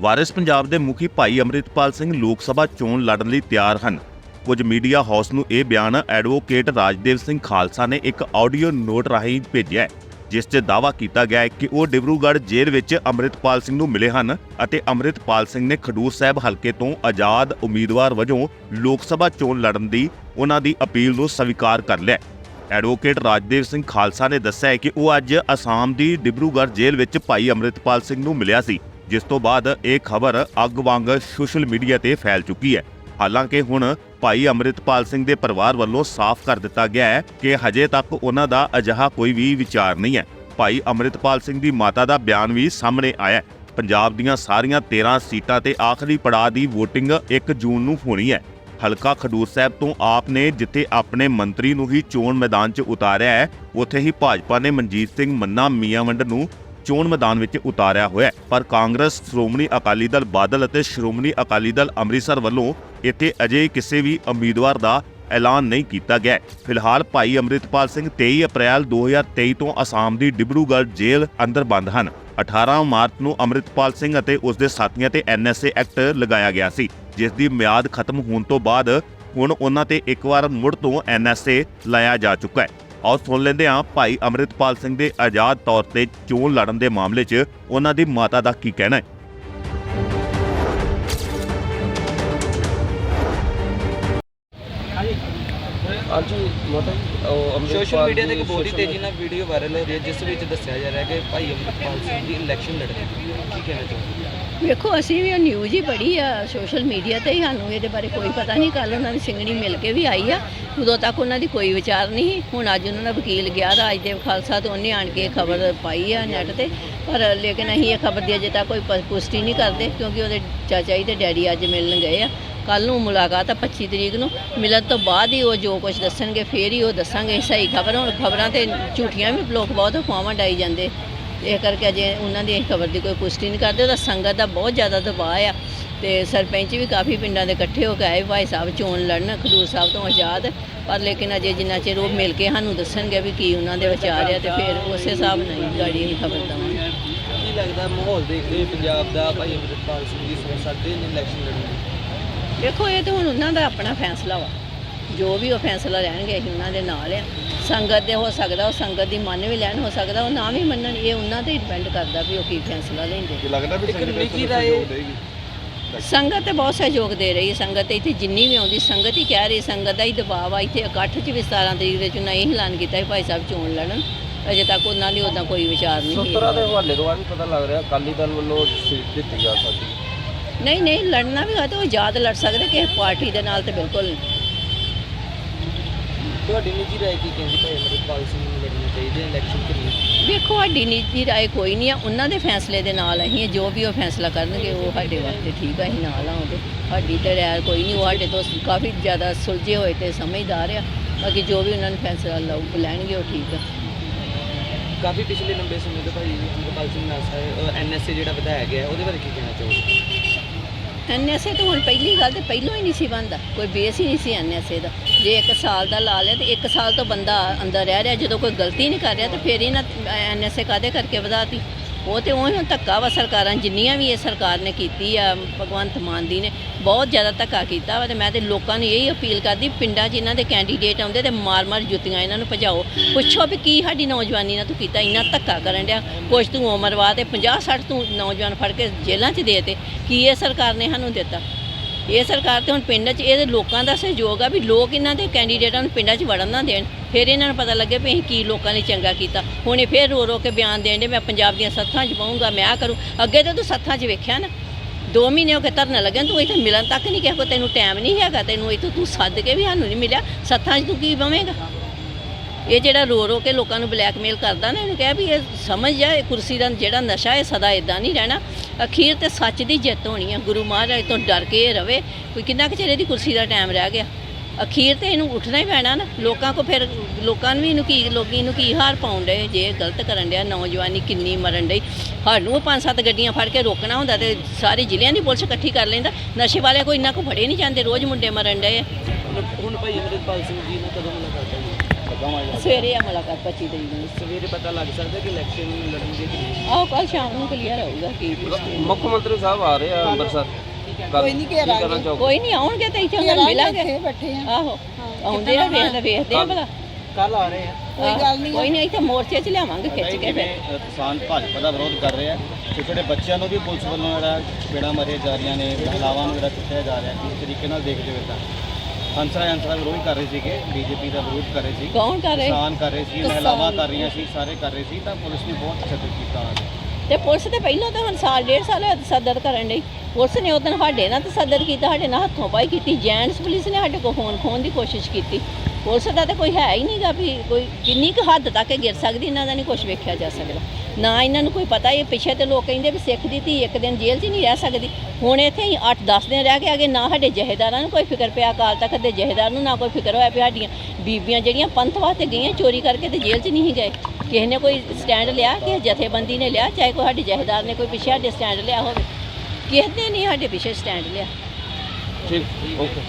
ਵਾਰਿਸ ਪੰਜਾਬ ਦੇ ਮੁਖੀ ਭਾਈ ਅਮਰਿਤਪਾਲ ਸਿੰਘ ਲੋਕ ਸਭਾ ਚੋਣ ਲੜਨ ਲਈ ਤਿਆਰ ਹਨ। ਕੁਝ ਮੀਡੀਆ ਹਾਊਸ ਨੂੰ ਇਹ ਬਿਆਨ ਐਡਵੋਕੇਟ ਰਾਜਦੇਵ ਸਿੰਘ ਖਾਲਸਾ ਨੇ ਇੱਕ ਆਡੀਓ ਨੋਟ ਰਾਹੀਂ ਭੇਜਿਆ ਹੈ, ਜਿਸ 'ਚ ਦਾਅਵਾ ਕੀਤਾ ਗਿਆ ਹੈ ਕਿ ਉਹ ਡਿਬਰੂਗੜ੍ਹ ਜੇਲ੍ਹ ਵਿੱਚ ਅਮਰਿਤਪਾਲ ਸਿੰਘ ਨੂੰ ਮਿਲੇ ਹਨ ਅਤੇ ਅਮਰਿਤਪਾਲ ਸਿੰਘ ਨੇ ਖਡੂਰ ਸਾਹਿਬ ਹਲਕੇ ਤੋਂ ਆਜ਼ਾਦ ਉਮੀਦਵਾਰ ਵਜੋਂ ਲੋਕ ਸਭਾ ਚੋਣ ਲੜਨ ਦੀ ਉਹਨਾਂ ਦੀ ਅਪੀਲ ਨੂੰ ਸਵੀਕਾਰ ਕਰ ਲਿਆ ਐਡਵੋਕੇਟ ਰਾਜਦੇਵ ਸਿੰਘ ਖਾਲਸਾ ਨੇ ਦੱਸਿਆ ਹੈ ਕਿ ਉਹ ਅੱਜ ਅਸਾਮ ਦੀ ਡਿਬਰੂਗੜ੍ਹ ਜੇਲ੍ਹ ਵਿੱਚ ਭਾਈ ਅਮਰਿਤਪਾਲ ਸਿੰਘ ਨੂੰ ਮਿਲਿਆ ਸੀ। ਜਿਸ ਤੋਂ ਬਾਅਦ ਇਹ ਖਬਰ ਅੱਗ ਵਾਂਗ ਸੋਸ਼ਲ ਮੀਡੀਆ ਤੇ ਫੈਲ ਚੁੱਕੀ ਹੈ। ਹਾਲਾਂਕਿ ਹੁਣ ਭਾਈ ਅਮਰਿਤਪਾਲ ਸਿੰਘ ਦੇ ਪਰਿਵਾਰ ਵੱਲੋਂ ਸਾਫ਼ ਕਰ ਦਿੱਤਾ ਗਿਆ ਹੈ ਕਿ ਹਜੇ ਤੱਕ ਉਹਨਾਂ ਦਾ ਅਜਿਹਾ ਕੋਈ ਵੀ ਵਿਚਾਰ ਨਹੀਂ ਹੈ। ਭਾਈ ਅਮਰਿਤਪਾਲ ਸਿੰਘ ਦੀ ਮਾਤਾ ਦਾ ਬਿਆਨ ਵੀ ਸਾਹਮਣੇ ਆਇਆ ਹੈ। ਪੰਜਾਬ ਦੀਆਂ ਸਾਰੀਆਂ 13 ਸੀਟਾਂ ਤੇ ਆਖਰੀ ਪੜਾਅ ਦੀ VOTING 1 ਜੂਨ ਨੂੰ ਹੋਣੀ ਹੈ। ਹਲਕਾ ਖਡੂਰ ਸਾਹਿਬ ਤੋਂ ਆਪ ਨੇ ਜਿੱਥੇ ਆਪਣੇ ਮੰਤਰੀ ਨੂੰ ਹੀ ਚੋਣ ਮੈਦਾਨ 'ਚ ਉਤਾਰਿਆ ਹੈ, ਉੱਥੇ ਹੀ ਭਾਜਪਾ ਨੇ ਮਨਜੀਤ ਸਿੰਘ ਮੰਨਾ ਮੀਆਂਵੰਡ ਨੂੰ ਚੋਣ ਮੈਦਾਨ ਵਿੱਚ ਉਤਾਰਿਆ ਹੋਇਆ ਹੈ। ਪਰ ਕਾਂਗਰਸ, ਸ਼੍ਰੋਮਣੀ ਅਕਾਲੀ ਦਲ ਬਾਦਲ ਅਤੇ ਸ਼੍ਰੋਮਣੀ ਅਕਾਲੀ ਦਲ ਅੰਮ੍ਰਿਤਸਰ ਵੱਲੋਂ ਇੱਥੇ ਅਜੇ ਕਿਸੇ ਵੀ ਉਮੀਦਵਾਰ ਦਾ ਐਲਾਨ ਨਹੀਂ ਕੀਤਾ ਗਿਆ ਫਿਲਹਾਲ ਭਾਈ ਅਮਰਿਤਪਾਲ ਸਿੰਘ 23 ਅਪ੍ਰੈਲ 2023 ਤੋਂ ਅਸਾਮ ਦੀ ਡਿਬਰੂਗੜ੍ਹ ਜੇਲ੍ਹ ਅੰਦਰ ਬੰਦ ਹਨ। 18 ਮਾਰਚ ਨੂੰ ਅਮਰਿਤਪਾਲ ਸਿੰਘ ਅਤੇ ਉਸ ਦੇ ਸਾਥੀਆਂ ਤੇ ਐਨਐਸਏ ਐਕਟ ਲਗਾਇਆ ਗਿਆ ਸੀ, ਜਿਸ ਦੀ ਮਿਆਦ ਖਤਮ ਹੋਣ ਤੋਂ ਬਾਅਦ ਹੁਣ ਉਹਨਾਂ ਤੇ ਇੱਕ ਵਾਰ ਮੁੜ ਤੋਂ ਐਨਐਸਏ ਲਾਇਆ ਜਾ ਚੁੱਕਾ ਹੈ। ਆਓ ਸੁਣ ਲੈਂਦੇ ਹਾਂ ਭਾਈ ਅਮਰਿਤਪਾਲ ਸਿੰਘ ਦੇ ਆਜ਼ਾਦ ਤੌਰ ਤੇ ਚੋਣ ਲੜਨ ਦੇ ਮਾਮਲੇ 'ਚ ਉਹਨਾਂ ਦੀ ਮਾਤਾ ਦਾ ਕੀ ਕਹਿਣਾ ਹੈ। ਹਾਂਜੀ ਮਾਤਾ ਜੀ ਉਹ ਅੰਮ੍ਰਿਤਪਾਲ ਸੋਸ਼ਲ ਮੀਡੀਆ ਤੇ ਇੱਕ ਬਹੁਤ ਹੀ social ਤੇਜ਼ੀ ਨਾਲ ਵੀਡੀਓ ਵਾਇਰਲ ਹੋ ਰਹੀ ਹੈ ਜਿਸ ਵਿੱਚ ਦੱਸਿਆ ਜਾ ਰਿਹਾ ਹੈ ਕਿ ਭਾਈ ਅਮਰਿਤਪਾਲ ਸਿੰਘ ਦੀ ਇਲੈਕਸ਼ਨ ਲੜਨੀ ਕੀ ਕਹਿਣਾ ਚਾਹੁੰਦੇ ਵੇਖੋ ਅਸੀਂ ਵੀ ਉਹ ਨਿਊਜ਼ ਹੀ ਪੜ੍ਹੀ ਆ ਸੋਸ਼ਲ ਮੀਡੀਆ ਤੇ ਹੀ ਸਾਨੂੰ ਇਹਦੇ ਬਾਰੇ ਕੋਈ ਪਤਾ ਨਹੀਂ। ਕੱਲ ਉਹਨਾਂ ਦੀ ਸਿੰਘਣੀ ਮਿਲ ਕੇ ਵੀ ਆਈ ਆ। ਉਦੋਂ ਤੱਕ ਉਹਨਾਂ ਦੀ ਕੋਈ ਵਿਚਾਰ ਨਹੀਂ ਸੀ। ਹੁਣ ਅੱਜ ਉਹਨਾਂ ਦਾ ਵਕੀਲ ਗਿਆ ਰਾਜਦੇਵ ਖਾਲਸਾ ਤੋਂ ਉਹਨੇ ਆਣ ਕੇ ਖਬਰ ਪਾਈ ਆ ਨੈਟ ਤੇ। ਪਰ ਲੇਕਿਨ ਅਸੀਂ ਇਹ ਖਬਰ ਦੀ ਅਜੇ ਤੱਕ ਕੋਈ ਪ- ਪੁਸ਼ਟੀ ਨਹੀਂ ਕਰਦੇ ਕਿਉਂਕਿ ਉਹਦੇ ਚਾਚਾ ਜੀ ਤੇ ਡੈਡੀ ਅੱਜ ਮਿਲਣ ਗਏ ਆ। ਕੱਲ ਨੂੰ ਮੁਲਾਕਾਤ ਆ 25 ਤਰੀਕ ਨੂੰ। ਮਿਲਣ ਤੋਂ ਬਾਅਦ ਹੀ ਉਹ ਜੋ ਕੁਝ ਦੱਸਣਗੇ, ਫੇਰ ਹੀ ਉਹ ਦੱਸਾਂਗੇ। ਸਹੀ ਖਬਰ ਹੁਣ ਖਬਰਾਂ ਤੇ ਝੂਠੀਆਂ ਵੀ ਲੋਕ ਬਹੁਤ ਅਫਵਾਹਾਂ ਡਾਈ ਜਾਂਦੇ। ਇਹ ਕਰਕੇ ਅਜੇ ਉਹਨਾਂ ਦੀ ਖਬਰ ਦੀ ਕੋਈ ਪੁਸ਼ਟੀ ਨਹੀਂ ਕਰਦੇ। ਉਹਦਾ ਸੰਗਤ ਦਾ ਬਹੁਤ ਜ਼ਿਆਦਾ ਦਬਾਅ ਆ। ਤੇ ਸਰਪੰਚ ਵੀ ਕਾਫੀ ਪਿੰਡਾਂ ਦੇ ਇਕੱਠੇ ਹੋ ਕੇ ਆਏ। ਭਾਈ ਸਾਹਿਬ ਚੋਣ ਲੜਨ, ਖਡੂਰ ਸਾਹਿਬ ਤੋਂ ਆਜ਼ਾਦ। ਪਰ ਲੇਕਿਨ ਅਜੇ ਜਿੰਨਾ ਚਿਰ ਉਹ ਮਿਲ ਕੇ ਸਾਨੂੰ ਦੱਸਣਗੇ ਵੀ ਕੀ ਉਹਨਾਂ ਦੇ ਵਿਚਾਰ ਆ ਤੇ ਫਿਰ ਉਸੇ ਹਿਸਾਬ ਨਾਲ ਗਾੜੀ ਅਸੀਂ ਖਬਰ ਦੇਵਾਂਗੇ। ਕੀ ਲੱਗਦਾ ਮਾਹੌਲ ਦੇਖਦੇ ਪੰਜਾਬ ਦਾ ਭਾਈ ਅਮਰਿਤਪਾਲ ਸਿੰਘ ਜੀ ਸੋਚ ਸਕਦੇ ਨੇ ਇਲੈਕਸ਼ਨ ਲੜਨ ਦੇਖੋ ਇਹ ਤਾਂ ਹੁਣ ਉਹਨਾਂ ਦਾ ਆਪਣਾ ਫੈਸਲਾ ਵਾ। ਜੋ ਵੀ ਉਹ ਫੈਸਲਾ ਲੈਣਗੇ ਅਸੀਂ ਉਹਨਾਂ ਦੇ ਨਾਲ ਆ। ਸੰਗਤ ਦੇ ਹੋ ਸਕਦਾ ਉਹ ਸੰਗਤ ਦੀ ਮੰਨ ਵੀ ਲੈਣ ਹੋ ਸਕਦਾ ਉਹ ਨਾ ਵੀ ਮੰਨਣ। ਇਹ ਉਹਨਾਂ ਤੇ ਡਿਪੈਂਡ ਕਰਦਾ ਵੀ ਉਹ ਕੀ ਫੈਸਲਾ ਲੈਂਦੇ ਲੱਗਦਾ ਵੀ ਇੱਕ ਨਿੱਜੀ ਰਾਏ ਸੰਗਤ ਤੇ ਬਹੁਤ ਸਹਿਯੋਗ ਦੇ ਰਹੀ ਹੈ। ਸੰਗਤ ਇੱਥੇ ਜਿੰਨੀ ਵੀ ਆਉਂਦੀ ਸੰਗਤ ਹੀ ਕਹਿ ਰਹੀ ਸੰਗਤ ਦਾ ਹੀ ਦਬਾਅ ਆ ਇੱਥੇ ਇਕੱਠ 'ਚ ਵੀ 17 ਤਰੀਕ ਦੇ ਚੁਣਾਈ ਇਹ ਐਲਾਨ ਕੀਤਾ ਵੀ ਭਾਈ ਸਾਹਿਬ ਚੋਣ ਲੜਨ। ਅਜੇ ਤੱਕ ਉਹਨਾਂ ਦੀ ਉਦਾਂ ਕੋਈ ਵਿਚਾਰ ਨਹੀਂ ਸੂਤਰਾਂ ਦੇ ਹੈ ਹਵਾਲੇ ਤੋਂ ਆ ਵੀ ਪਤਾ ਲੱਗ ਰਿਹਾ ਅਕਾਲੀ ਦਲ ਵੱਲੋਂ ਸੀਟ ਦਿੱਤੀ ਜਾ ਸਕਦੀ। ਨਹੀਂ ਨਹੀਂ ਲੜਨਾ ਵੀ ਹੋਇਆ ਤਾਂ ਉਹ ਆਜ਼ਾਦ ਲੜ ਸਕਦੇ ਕਿਸੇ ਪਾਰਟੀ ਦੇ ਨਾਲ ਤੇ ਬਿਲਕੁਲ ਨਹੀਂ। ਤੁਹਾਡੀ ਨਿੱਜੀ ਰਾਏ ਕੀ ਕਹਿੰਦੀ ਭਾਈ ਅਮਰਿਤਪਾਲ ਸਿੰਘ ਨੂੰ ਲੜਨਾ ਚਾਹੀਦਾ ਇਲੈਕਸ਼ਨ ਕਿ ਨਹੀਂ? ਵੇਖੋ ਸਾਡੀ ਨਿੱਜੀ ਰਾਏ ਕੋਈ ਨਹੀਂ ਆ ਉਹਨਾਂ ਦੇ ਫੈਸਲੇ ਦੇ ਨਾਲ ਅਸੀਂ। ਜੋ ਵੀ ਉਹ ਫੈਸਲਾ ਕਰਨਗੇ ਉਹ ਸਾਡੇ ਵਾਸਤੇ ਠੀਕ ਆ ਅਸੀਂ ਨਾਲ ਆ ਉਹਦੇ। ਸਾਡੀ ਤੇ ਰਾਏ ਕੋਈ ਨਹੀਂ ਉਹ ਸਾਡੇ ਤੋਂ ਕਾਫੀ ਜ਼ਿਆਦਾ ਸੁਲਝੇ ਹੋਏ ਤੇ ਸਮਝਦਾਰ ਆ। ਬਾਕੀ ਜੋ ਵੀ ਉਹਨਾਂ ਨੇ ਫੈਸਲਾ ਲਊ ਲੈਣਗੇ ਉਹ ਠੀਕ ਆ। ਕਾਫੀ ਪਿਛਲੇ ਲੰਬੇ ਸਮੇਂ ਤੋਂ ਭਾਈ ਅਮਰਿਤਪਾਲ ਸਿੰਘ ਨਾਸਾ ਐਨਐਸਏ ਜਿਹੜਾ ਵਧਾਇਆ ਗਿਆ ਹੈ, ਉਹਦੇ ਬਾਰੇ ਕੀ ਕਹਿਣਾ ਚਾਹੋਗੇ? ਐਨਐਸਏ ਤਾਂ ਹੁਣ ਪਹਿਲੀ ਗੱਲ ਤੇ ਪਹਿਲੋਂ ਹੀ ਨਹੀਂ ਸੀ ਬੰਦਾ ਕੋਈ ਬੇਸ ਹੀ ਨਹੀਂ ਸੀ ਐਨਐਸਏ ਦਾ। ਜੇ ਇੱਕ ਸਾਲ ਦਾ ਲਾ ਲਿਆ ਤੇ ਇੱਕ ਸਾਲ ਤੋਂ ਬੰਦਾ ਅੰਦਰ ਰਹਿ ਰਿਹਾ, ਜਦੋਂ ਕੋਈ ਗਲਤੀ ਨਹੀਂ ਕਰ ਰਿਹਾ ਤੇ ਫਿਰ ਇਹਨਾਂ ਐਨਐਸਏ ਕਾਦੇ ਕਰਕੇ ਵਧਾਤੀ ਉਹ ਤੇ ਉਹ ਹੁਣ ਧੱਕਾ ਵਾ ਸਰਕਾਰਾਂ ਜਿੰਨੀਆਂ ਵੀ ਇਹ ਸਰਕਾਰ ਨੇ ਕੀਤੀ ਆ, ਭਗਵੰਤ ਮਾਨ ਦੀ ਨੇ, ਬਹੁਤ ਜ਼ਿਆਦਾ ਧੱਕਾ ਕੀਤਾ ਵਾ ਤੇ ਮੈਂ ਤੇ ਲੋਕਾਂ ਨੂੰ ਇਹੀ ਅਪੀਲ ਕਰਦੀ, ਪਿੰਡਾਂ 'ਚ ਇਹਨਾਂ ਦੇ ਕੈਂਡੀਡੇਟ ਆਉਂਦੇ ਤੇ ਮਾਰ-ਮਾਰ ਜੁੱਤੀਆਂ ਇਹਨਾਂ ਨੂੰ ਭਜਾਓ। ਪੁੱਛੋ ਵੀ ਕੀ ਸਾਡੀ ਨੌਜਵਾਨੀ ਨਾਲ ਤੂੰ ਕੀਤਾ, ਇੰਨਾ ਧੱਕਾ ਕਰਨ ਡਿਆ। ਕੁਛ ਤੂੰ ਉਮਰ ਵਾ ਤੇ 50-60 ਤੂੰ ਨੌਜਵਾਨ ਫੜ ਕੇ ਜੇਲ੍ਹਾਂ 'ਚ ਦੇ ਤੇ, ਕੀ ਇਹ ਸਰਕਾਰ ਨੇ ਸਾਨੂੰ ਦਿੱਤਾ? ਇਹ ਸਰਕਾਰ ਤੇ ਹੁਣ ਪਿੰਡਾਂ 'ਚ ਇਹਦੇ ਲੋਕਾਂ ਦਾ ਸਹਿਯੋਗ ਆ ਵੀ ਲੋਕ ਇਹਨਾਂ ਦੇ ਕੈਂਡੀਡੇਟਾਂ ਨੂੰ ਪਿੰਡਾਂ 'ਚ ਵੜਨ ਨਾ ਦੇਣ। ਫਿਰ ਇਹਨਾਂ ਨੂੰ ਪਤਾ ਲੱਗੇ ਵੀ ਅਸੀਂ ਕੀ ਲੋਕਾਂ ਲਈ ਚੰਗਾ ਕੀਤਾ। ਹੁਣ ਇਹ ਫਿਰ ਰੋ ਰੋ ਕੇ ਬਿਆਨ ਦੇਣ ਦੇ ਮੈਂ ਪੰਜਾਬ ਦੀਆਂ ਸੱਥਾਂ 'ਚ ਪਾਉਂਗਾ ਮੈਂ ਆ ਕਰੂੰ। ਅੱਗੇ ਤਾਂ ਤੂੰ ਸੱਥਾਂ 'ਚ ਵੇਖਿਆ ਨਾ। ਦੋ ਮਹੀਨੇ ਹੋ ਕੇ ਧਰਨਾ ਲੱਗਿਆ, ਤੂੰ ਇੱਥੇ ਮਿਲਣ ਤੱਕ ਨਹੀਂ ਕਿਹਾ ਕੋ ਤੈਨੂੰ ਟਾਈਮ ਨਹੀਂ ਹੈਗਾ, ਤੈਨੂੰ ਇੱਥੇ ਤੂੰ ਸੱਦ ਕੇ ਵੀ ਸਾਨੂੰ ਨਹੀਂ ਮਿਲਿਆ। ਸੱਥਾਂ 'ਚ ਤੂੰ ਕੀ ਬਵੇਂਗਾ? ਇਹ ਜਿਹੜਾ ਰੋ ਰੋ ਕੇ ਲੋਕਾਂ ਨੂੰ ਬਲੈਕਮੇਲ ਕਰਦਾ ਨਾ, ਇਹਨੂੰ ਕਿਹਾ ਵੀ ਇਹ ਸਮਝ ਜਾ, ਇਹ ਕੁਰਸੀ ਦਾ ਜਿਹੜਾ ਨਸ਼ਾ ਹੈ ਸਦਾ ਇਦਾਂ ਨਹੀਂ ਰਹਿਣਾ। ਅਖੀਰ ਤੇ ਸੱਚ ਦੀ ਜਿੱਤ ਹੋਣੀ ਹੈ ਗੁਰੂ ਮਹਾਰਾਜ ਤੋਂ ਡਰ ਕੇ ਇਹ ਰਵੇ। ਕੋਈ ਕਿੰਨਾ ਕੁ ਚਿਰ ਇਹਦੀ ਕੁਰਸੀ ਦਾ ਟਾਈਮ ਰਹਿ ਗਿਆ? ਅਖੀਰ ਤੇ ਇਹਨੂੰ ਉੱਠਣਾ ਹੀ ਪੈਣਾ ਨਾ। ਲੋਕਾਂ ਕੋ ਫਿਰ ਲੋਕਾਂ ਨੂੰ ਵੀ ਇਹਨੂੰ ਕੀ ਲੋਕੀ ਇਹਨੂੰ ਕੀ ਹਾਰ ਪਾਉਣ ਡਏ? ਜੇ ਗਲਤ ਕਰਨ ਡਿਆ ਨੌਜਵਾਨੀ ਕਿੰਨੀ ਮਰਨ ਡਈ। ਸਾਨੂੰ ਪੰਜ ਸੱਤ ਗੱਡੀਆਂ ਫੜ ਕੇ ਰੋਕਣਾ ਹੁੰਦਾ ਤੇ ਸਾਰੇ ਜ਼ਿਲ੍ਹਿਆਂ ਦੀ ਪੁਲਿਸ ਇਕੱਠੀ ਕਰ ਲੈਂਦਾ। ਨਸ਼ੇ ਵਾਲਿਆਂ ਕੋਈ ਇੰਨਾ ਕੋ ਫੜੇ ਨਹੀਂ ਜਾਂਦੇ ਰੋਜ਼ ਮੁੰਡੇ ਮਰਨ ਡਏ ਹੁਣ- ਭਾਈ ਅਮਰਿਤਪਾਲ ਸਿੰਘ ਜੀ ਨਾਲ ਕਦੋਂ ਮੁਲਾਕਾਤ ਹੋਣੀ ਸਵੇਰੇ ਆ ਮੁਲਾਕਾਤ 25 ਤਰੀਕ ਨੂੰ। ਸਵੇਰੇ ਪਤਾ ਲੱਗ ਸਕਦਾ ਕਿ ਇਲੈਕਸ਼ਨ ਲੜਨ ਦੀ ਤਰੀਕ ਆਹ ਕੱਲ ਸ਼ਾਮ ਨੂੰ ਕਲੀਅਰ ਹੋਊਗਾ ਕੀ ਮੁੱਖ ਮੰਤਰੀ ਸਾਹਿਬ ਆ ਰਹੇ ਆ ਅੰਮ੍ਰਿਤਸਰ। ਕੋਈ ਨਹੀਂ ਘੇਰਾਂਗੇ। ਕੋਈ ਨਹੀਂ ਆਉਣਗੇ ਤੇ ਇੱਥੇ ਉਹਨਾਂ ਨੂੰ ਮਿਲਾਂਗੇ। ਬੈਠੇ ਆ। ਆਹੋ ਆਉਂਦੇ ਆ ਵੇਖਦੇ ਵੇਖਦੇ ਆ ਭਲਾ। ਕੱਲ ਆ ਰਹੇ ਆ। ਕੋਈ ਗੱਲ ਨਹੀਂ। ਕੋਈ ਨਹੀਂ ਇੱਥੇ ਮੋਰਚੇ 'ਚ ਲਿਆਵਾਂਗੇ ਖਿੱਚ ਕੇ ਫਿਰ। ਕਿਸਾਨ ਭਾਜਪਾ ਦਾ ਵਿਰੋਧ ਕਰ ਰਹੇ ਆ ਛੋਟੇ ਬੱਚਿਆਂ ਨੂੰ ਵੀ ਪੁਲਿਸ ਵੱਲੋਂ ਜਿਹੜਾ ਪੇੜਾਂ ਮਾਰੀਆਂ ਜਾ ਰਹੀਆਂ ਨੇ ਮਹਿਲਾਵਾਂ ਨੂੰ ਜਿਹੜਾ ਕੁੱਟਿਆ ਜਾ ਰਿਹਾ ਕਿਸ ਤਰੀਕੇ ਨਾਲ ਦੇਖਦੇ ਹੋ ਤਾਂ ਹੰਸਰਾ ਹੰਸਰਾ ਵਿਰੋਧ ਕਰ ਰਹੇ ਸੀਗੇ ਬੀਜੇਪੀ ਦਾ ਵਿਰੋਧ ਕਰ ਰਹੇ ਸੀ। ਕੌਣ ਕਰ ਰਹੇ? ਕਿਸਾਨ ਕਰ ਰਹੇ ਸੀ ਮਹਿਲਾਵਾਂ ਕਰ ਰਹੀਆਂ ਸੀ ਸਾਰੇ ਕਰ ਰਹੇ ਸੀ ਤਾਂ ਪੁਲਿਸ ਨੇ ਬਹੁਤ ਤਸ਼ੱਦਦ ਕੀਤਾ ਉਹਨਾਂ ਤੇ ਪੁਲਿਸ ਤੇ ਪਹਿਲਾਂ ਤਾਂ ਹੁਣ ਸਾਲ, ਡੇਢ ਸਾਲ ਹੋਇਆ ਤਸੱਦਦ ਕਰਨ ਲਈ ਪੁਲਿਸ ਨੇ ਉਦੋਂ ਸਾਡੇ ਨਾਲ ਤਸੱਦਦ ਕੀਤਾ, ਸਾਡੇ ਨਾਲ ਹੱਥੋਂ ਪਾਈ ਕੀਤੀ। ਜੈਂਟਸ ਪੁਲਿਸ ਨੇ ਸਾਡੇ ਕੋਲ ਫੋਨ ਖੋਣ ਦੀ ਕੋਸ਼ਿਸ਼ ਕੀਤੀ। ਪੁਲਿਸ ਦਾ ਤਾਂ ਕੋਈ ਹੈ ਹੀ ਨਹੀਂਗਾ ਵੀ ਕੋਈ ਕਿੰਨੀ ਕੁ ਹੱਦ ਤੱਕ ਗਿਰ ਸਕਦੀ, ਇਹਨਾਂ ਦਾ ਨਹੀਂ ਕੁਝ ਵੇਖਿਆ ਜਾ ਸਕਦਾ। ਨਾ ਇਹਨਾਂ ਨੂੰ ਕੋਈ ਪਤਾ, ਇਹ ਪਿੱਛੇ ਤੇ ਲੋਕ ਕਹਿੰਦੇ ਵੀ ਸਿੱਖ ਦੀ ਧੀ ਇੱਕ ਦਿਨ ਜੇਲ੍ਹ 'ਚ ਨਹੀਂ ਰਹਿ ਸਕਦੀ। ਹੁਣ ਇੱਥੇ ਹੀ 8-10 ਦਿਨ ਰਹਿ ਕੇ ਆਗੇ, ਨਾ ਸਾਡੇ ਜਹੇਦਾਰਾਂ ਨੂੰ ਕੋਈ ਫਿਕਰ ਪਿਆ ਅਕਾਲ ਤੱਕ ਦੇ ਜਹੇਦਾਰ ਨੂੰ, ਨਾ ਕੋਈ ਫਿਕਰ ਹੋਇਆ ਵੀ ਸਾਡੀਆਂ ਬੀਬੀਆਂ ਜਿਹੜੀਆਂ ਪੰਥ ਵਾਸਤੇ ਗਈਆਂ ਚੋਰੀ ਕਰਕੇ ਤੇ ਜੇਲ੍ਹ 'ਚ ਨਹੀਂ ਗਏ। ਕਿਸੇ ਨੇ ਕੋਈ ਸਟੈਂਡ ਲਿਆ, ਕਿਸੇ ਜਥੇਬੰਦੀ ਨੇ ਲਿਆ, ਚਾਹੇ ਕੋਈ ਸਾਡੇ ਜਹੇਦਾਰ ਨੇ ਕੋਈ ਪਿੱਛੇ ਸਾਡੇ ਸਟੈਂਡ ਲਿਆ ਹੋਵੇ। ਕਿਸੇ ਨੇ ਨਹੀਂ ਸਾਡੇ ਪਿੱਛੇ ਸਟੈਂਡ ਲਿਆ। ਠੀਕ, ਓਕੇ।